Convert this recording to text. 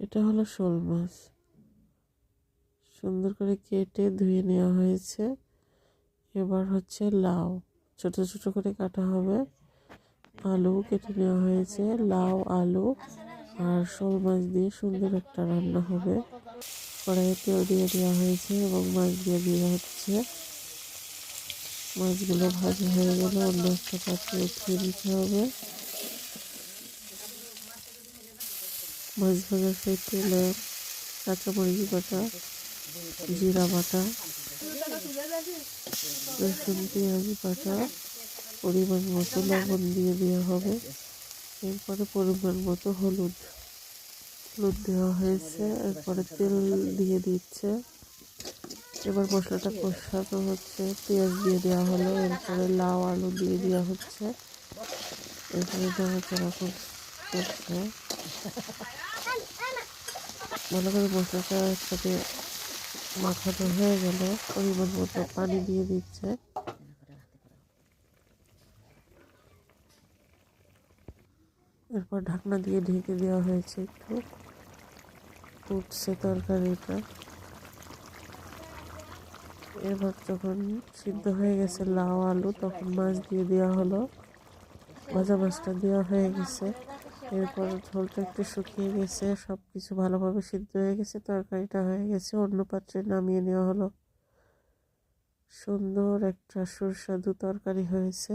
এটা হলো শোল মাছ। সুন্দর করে কেটে ধুয়ে নেওয়া হয়েছে। এবার হচ্ছে লাউ। ছোট ছোট করে কাটা হবে। আলু কেটে নেওয়া হয়েছে। লাউ, আলু আর শোল মাছ দিয়ে সুন্দর একটা রান্না হবে। কড়াইয়ে তেল দিয়ে দেওয়া হয়েছে এবং মাছ দিয়ে দেওয়া হচ্ছে। মাছগুলো ভাজা হয়ে গেলে অন্য একটা পাত্রে উঠিয়ে দিতে হবে। মাছ ভাজার সেই তেলে কাঁচামরিচ বাটা, জিরা বাটা, রসুন, পেঁয়াজ বাটা, পরিমাণ মতো লবণ দিয়ে দেওয়া হবে। এরপরে পরিমাণ মতো হলুদ। হলুদ দেওয়া হয়েছে, এরপরে তেল দিয়ে দিচ্ছে। এবার মশলাটা কষানো হচ্ছে, পেঁয়াজ দিয়ে দেওয়া হলো, এরপরে লাউ, আলু দিয়ে দেওয়া হচ্ছে। এরপরে দেওয়া নাড়াচাড়া করছে। ভালো করে মশলাটা একসাথে মাখানো হয়ে গেল। পরিমাণ মতো পানি দিয়ে দিচ্ছে। এরপর ঢাকনা দিয়ে ঢেকে দেওয়া হয়েছে একটু। উঠছে তরকারিটা। এবার যখন সিদ্ধ হয়ে গেছে লাউ, আলু, তখন মাছ দিয়ে দেওয়া হলো। ভাজা মাছটা দেওয়া হয়ে গেছে। এরপর ঝোলটা একটু শুকিয়ে গেছে সব কিছু ভালোভাবে সিদ্ধ হয়ে গেছে, তরকারিটা হয়ে গেছে, অন্য পাত্রে নামিয়ে নেওয়া হলো। সুন্দর একটা সুস্বাদু তরকারি হয়েছে।